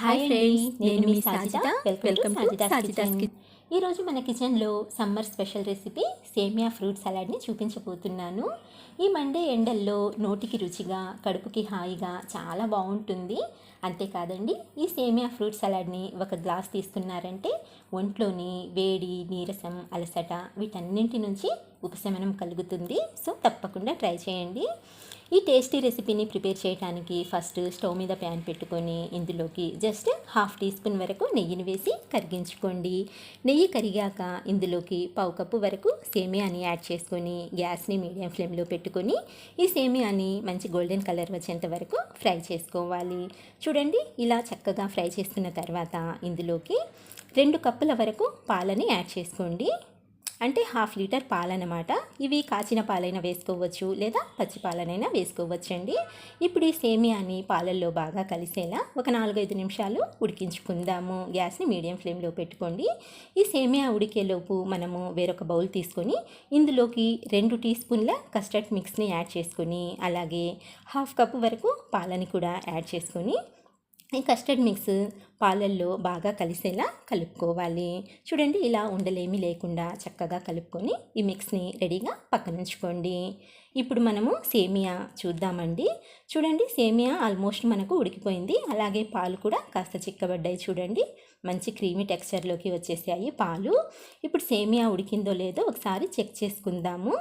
Hi friends నేను మీ Sajitha. Welcome to Sajitha's Sajitha's kitchen ఈరోజు మన కిచెన్లో సమ్మర్ స్పెషల్ రెసిపీ సేమియా ఫ్రూట్ సలాడ్ని చూపించబోతున్నాను. ఈ మండే ఎండల్లో నోటికి రుచిగా కడుపుకి హాయిగా చాలా బాగుంటుంది. అంతేకాదండి ఈ సేమియా ఫ్రూట్ సలాడ్ని ఒక గ్లాస్ తీసుకున్నారంటే ఒంట్లోని వేడి నీరసం అలసట వీటన్నింటి నుంచి ఉపశమనం కలుగుతుంది. సో తప్పకుండా ట్రై చేయండి. ఈ టేస్టీ రెసిపీని ప్రిపేర్ చేయడానికి ఫస్ట్ స్టవ్ మీద ప్యాన్ పెట్టుకొని ఇందులోకి జస్ట్ హాఫ్ టీ స్పూన్ వరకు నెయ్యిని వేసి కరిగించుకోండి. నెయ్యి కరిగాక ఇందులోకి పావు కప్పు వరకు సేమియాని యాడ్ చేసుకొని గ్యాస్ని మీడియం ఫ్లేమ్లో పెట్టుకొని ఈ సేమియాని మంచి గోల్డెన్ కలర్ వచ్చేంత వరకు ఫ్రై చేసుకోవాలి. చూడండి ఇలా చక్కగా ఫ్రై చేసుకున్న తర్వాత ఇందులోకి రెండు కప్పుల వరకు పాలని యాడ్ చేసుకోండి. అంటే హాఫ్ లీటర్ పాలనమాట. ఇవి కాచిన పాలైనా వేసుకోవచ్చు లేదా పచ్చి పాలనైనా వేసుకోవచ్చండి. ఇప్పుడు ఈ సేమియాని పాలల్లో బాగా కలిసేలా ఒక నాలుగైదు నిమిషాలు ఉడికించుకుందాము. గ్యాస్ని మీడియం ఫ్లేమ్లో పెట్టుకోండి. ఈ సేమియా ఉడికేలోపు మనము వేరొక బౌల్ తీసుకొని ఇందులోకి రెండు టీ స్పూన్ల కస్టర్డ్ మిక్స్ని యాడ్ చేసుకొని అలాగే హాఫ్ కప్ వరకు పాలని కూడా యాడ్ చేసుకొని ఈ కస్టర్డ్ మిక్స్ పాలల్లో బాగా కలిసేలా కలుపుకోవాలి. చూడండి ఇలా ఉండలేమి లేకుండా చక్కగా కలుపుకొని ఈ మిక్స్ని రెడీగా పక్కన ఉంచుకోండి. ఇప్పుడు మనము సేమియా చూద్దామండి. చూడండి సేమియా ఆల్మోస్ట్ మనకు ఉడికిపోయింది. అలాగే పాలు కూడా కాస్త చిక్కబడ్డాయి చూడండి. మంచి క్రీమీ టెక్స్చర్లోకి వచ్చేసాయి పాలు. ఇప్పుడు సేమియా ఉడికిందో లేదో ఒకసారి చెక్ చేసుకుందాము.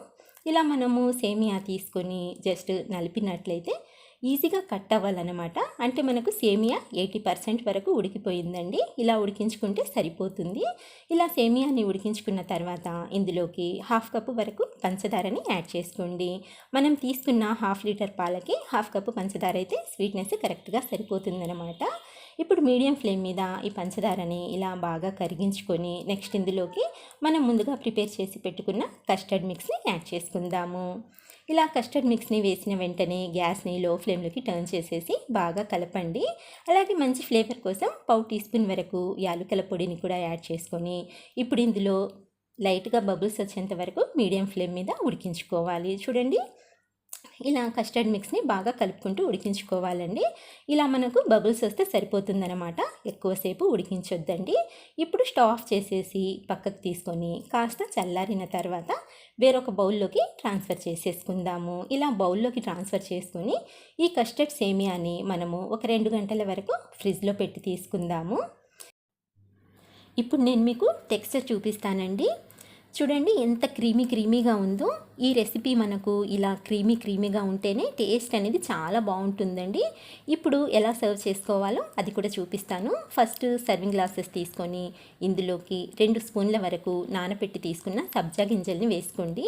ఇలా మనము సేమియా తీసుకొని జస్ట్ నలిపినట్లయితే ఈజీగా కట్ అవ్వాలన్నమాట. అంటే మనకు సేమియా ఎయిటీ పర్సెంట్ వరకు ఉడికిపోయిందండి. ఇలా ఉడికించుకుంటే సరిపోతుంది. ఇలా సేమియాని ఉడికించుకున్న తర్వాత ఇందులోకి హాఫ్ కప్పు వరకు పంచదారని యాడ్ చేసుకోండి. మనం తీసుకున్న హాఫ్ లీటర్ పాలకి హాఫ్ కప్పు పంచదార అయితే స్వీట్నెస్ కరెక్ట్గా సరిపోతుందన్నమాట. ఇప్పుడు మీడియం ఫ్లేమ్ మీద ఈ పంచదారని ఇలా బాగా కరిగించుకొని నెక్స్ట్ ఇందులోకి మనం ముందుగా ప్రిపేర్ చేసి పెట్టుకున్న కస్టర్డ్ మిక్స్ని యాడ్ చేసుకుందాము. ఇలా కస్టర్డ్ మిక్స్ని వేసిన వెంటనే గ్యాస్ని లో ఫ్లేమ్లోకి టర్న్ చేసేసి బాగా కలపండి. అలాగే మంచి ఫ్లేవర్ కోసం పావు టీ స్పూన్ వరకు యాలుకల పొడిని కూడా యాడ్ చేసుకొని ఇప్పుడు ఇందులో లైట్గా బబుల్స్ వచ్చేంత వరకు మీడియం ఫ్లేమ్ మీద ఉడికించుకోవాలి. చూడండి ఇలా కస్టర్డ్ మిక్స్ని బాగా కలుపుకుంటూ ఉడికించుకోవాలండి. ఇలా మనకు బబుల్స్ వస్తే సరిపోతుందన్నమాట. ఎక్కువసేపు ఉడికించొద్దండి. ఇప్పుడు స్టవ్ ఆఫ్ చేసేసి పక్కకు తీసుకొని కాస్త చల్లారిన తర్వాత వేరొక బౌల్లోకి ట్రాన్స్ఫర్ చేసేసుకుందాము. ఇలా బౌల్లోకి ట్రాన్స్ఫర్ చేసుకొని ఈ కస్టర్డ్ సేమియాని మనము ఒక రెండు గంటల వరకు ఫ్రిడ్జ్లో పెట్టి తీసుకుందాము. ఇప్పుడు నేను మీకు టెక్స్చర్ చూపిస్తానండి. చూడండి ఎంత క్రీమీ క్రీమీగా ఉందో. ఈ రెసిపీ మనకు ఇలా క్రీమీ క్రీమీగా ఉంటేనే టేస్ట్ అనేది చాలా బాగుంటుందండి. ఇప్పుడు ఎలా సర్వ్ చేసుకోవాలో అది కూడా చూపిస్తాను. ఫస్ట్ సర్వింగ్ గ్లాసెస్ తీసుకొని ఇందులోకి రెండు స్పూన్ల వరకు నానపెట్టి తీసుకున్న సబ్జా గింజల్ని వేసుకోండి.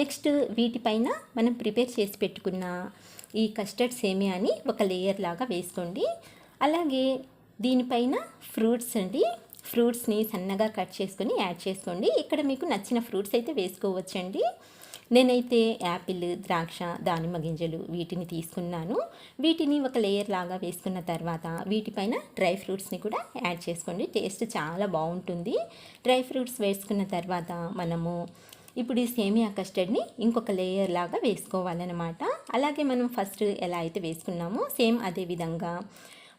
నెక్స్ట్ వీటిపైన మనం ప్రిపేర్ చేసి పెట్టుకున్న ఈ కస్టర్డ్ సేమియాని ఒక లేయర్ లాగా వేసుకోండి. అలాగే దీనిపైన ఫ్రూట్స్ అండి. ఫ్రూట్స్ని సన్నగా కట్ చేసుకొని యాడ్ చేసుకోండి. ఇక్కడ మీకు నచ్చిన ఫ్రూట్స్ అయితే వేసుకోవచ్చండి. నేనైతే యాపిల్ ద్రాక్ష దానిమ్మ గింజలు వీటిని తీసుకున్నాను. వీటిని ఒక లేయర్ లాగా వేసుకున్న తర్వాత వీటిపైన డ్రై ఫ్రూట్స్ని కూడా యాడ్ చేసుకోండి. టేస్ట్ చాలా బాగుంటుంది. డ్రై ఫ్రూట్స్ వేసుకున్న తర్వాత మనము ఇప్పుడు ఈ సేమియా కస్టర్డ్ని ఇంకొక లేయర్ లాగా వేసుకోవాలన్నమాట. అలాగే మనం ఫస్ట్ ఎలా అయితే వేసుకున్నామో సేమ్ అదే విధంగా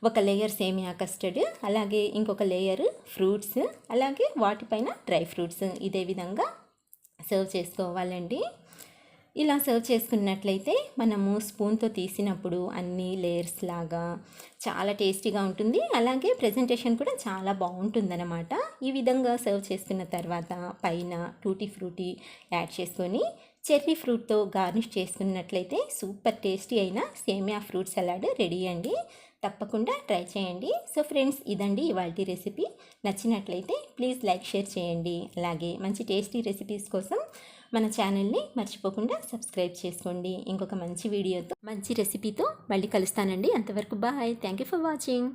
ఒక లేయర్ సేమియా కస్టర్డ్ అలాగే ఇంకొక లేయర్ ఫ్రూట్స్ అలాగే వాటిపైన డ్రై ఫ్రూట్స్. ఇదే విధంగా సర్వ్ చేసుకోవాలండి. ఇలా సర్వ్ చేసుకున్నట్లయితే మనము స్పూన్తో తీసినప్పుడు అన్ని లేయర్స్ లాగా చాలా టేస్టీగా ఉంటుంది. అలాగే ప్రజెంటేషన్ కూడా చాలా బాగుంటుందన్నమాట. ఈ విధంగా సర్వ్ చేసుకున్న తర్వాత పైన టూటీ ఫ్రూటీ యాడ్ చేసుకొని చెర్రీ ఫ్రూట్తో గార్నిష్ చేసుకున్నట్లయితే సూపర్ టేస్టీ అయిన సేమియా ఫ్రూట్ సలాడ్ రెడీ అండి. తప్పకుండా ట్రై చేయండి. సో ఫ్రెండ్స్ ఇదండి ఇవాళ రెసిపీ. నచ్చినట్లయితే ప్లీజ్ లైక్ షేర్ చేయండి. అలాగే మంచి టేస్టీ రెసిపీస్ కోసం మన ఛానల్ని మర్చిపోకుండా సబ్స్క్రైబ్ చేసుకోండి. ఇంకొక మంచి వీడియోతో మంచి రెసిపీతో మళ్ళీ కలుస్తానండి. అంతవరకు bye. Thank you for watching.